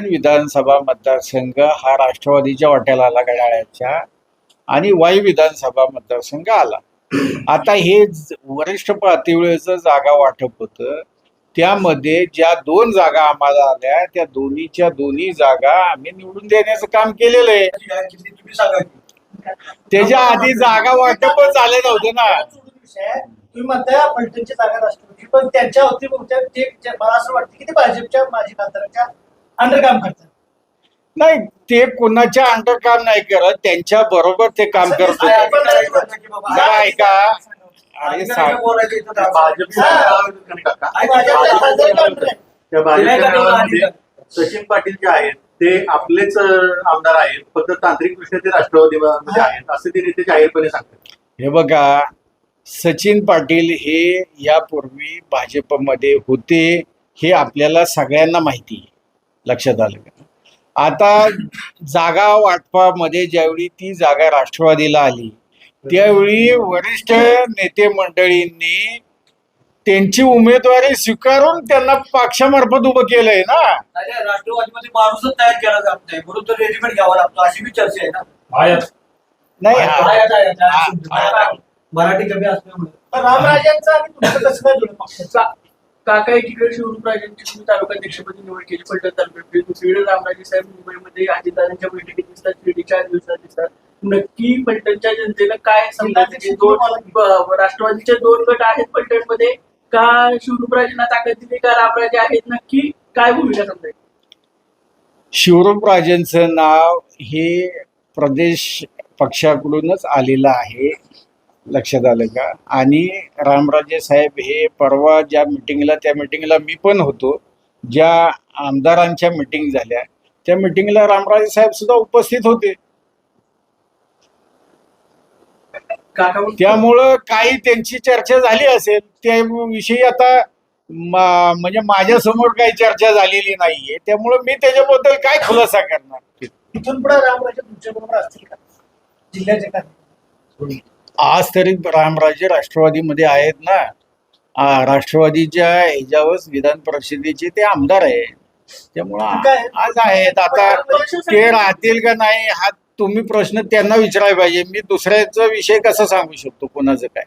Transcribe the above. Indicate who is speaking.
Speaker 1: विधानसभा मतदारसंघ हा राष्ट्रवादीच्या वाट्याला आला घड्याळ्याच्या आणि वाई विधानसभा मतदारसंघ आला. आता हे वरिष्ठ पातळीचं जागा वाटप होतं. त्यामध्ये ज्या दोन जागा आम्हाला आल्या त्या दोन्हीच्या दोन्ही जागा आम्ही निवडून देण्याचं काम केलेलं आहे. त्याच्या आधी जागा वाटपच झाले नव्हते ना.
Speaker 2: तुम्ही म्हणताय पलटणची जागा राष्ट्रपती पण त्यांच्या होती मला असं वाटतं की ते भाजपच्या माजी खासदारांच्या अंडर काम करतात.
Speaker 1: नाही ते कोणाच्या अंडर काम नाही करत त्यांच्या बरोबर ते काम करत होते. जरा ऐका. अरे सांग
Speaker 3: सचिन पाटील जे आहेत ते आपलेच आमदार आहेत. फक्त तांत्रिक दृष्ट्या ते राष्ट्रवादीमध्ये आहेत. असं ते नेते जाहीरपणे सांगतात.
Speaker 1: हे बघा सचिन पाटील हे यापूर्वी भाजपमध्ये होते हे आपल्याला सगळ्यांना माहिती आहे. लक्षात आलं. का आता जागा वाटपामध्ये ज्यावेळी ती जागा राष्ट्रवादीला आली त्यावेळी वरिष्ठ नेते मंडळींनी त्यांची उमेदवारी स्वीकारून त्यांना पक्षामार्फत उभं केलंय ना?
Speaker 2: राष्ट्रवादीमध्ये माणूसच तयार केला जात नाही. म्हणून तर रेजिमेंट घ्यावा लागतो अशी बी चर्चा आहे ना?
Speaker 1: नाही.
Speaker 2: मराठी कमी असल्यामुळे. रामराजांचा आणि तुमचं कसं काय जुळलं पक्षाचं?
Speaker 4: काका एकीकडे शिवरूपराजांची तुम्ही तालुकाध्यक्षपदी निवड केली. पलटण तालुक्यात दुसरीकडे रामराजे साहेब मुंबईमध्ये अजितदादांच्या बैठकीत दिसतात. शिर्डी चार दिवसात दिसतात. नक्की पलटणच्या जनतेला काय दोन ब- राष्ट्रवादीचे दोन गट आहेत पलटणमध्ये का शिवरूपराजांना ताकद दिली का रामराजे आहेत? नक्की काय भूमिका समजायची
Speaker 1: शिवरूपराजेंचं नाव हे प्रदेश पक्षाकडूनच आलेलं आहे. लक्षात आलं का? आणि रामराजे साहेब हे परवा ज्या मिटिंगला त्या मिटिंगला मी पण होतो. ज्या आमदारांच्या मिटिंग झाल्या त्या मिटिंगला रामराजे साहेब सुद्धा उपस्थित होते. त्यामुळं काही त्यांची चर्चा झाली असेल त्याविषयी आता म्हणजे माझ्यासमोर काही चर्चा झालेली नाहीये. त्यामुळं मी त्याच्याबद्दल काय खुलासा करणार?
Speaker 2: तिथून पुढे रामराजे तुमच्या बरोबर असतील का? जिल्ह्याच्या
Speaker 1: आज तरी रामराजे राष्ट्रवादीमध्ये आहेत ना. राष्ट्रवादीच्या ह्याच्यावर विधान परिषदेचे ते आमदार आहेत. त्यामुळं? आज आहेत. आता ते राहतील का नाही हा तुम्ही प्रश्न त्यांना विचारायला पाहिजे. मी दुसऱ्याचा विषय कसा सांगू शकतो? कोणाचं काय?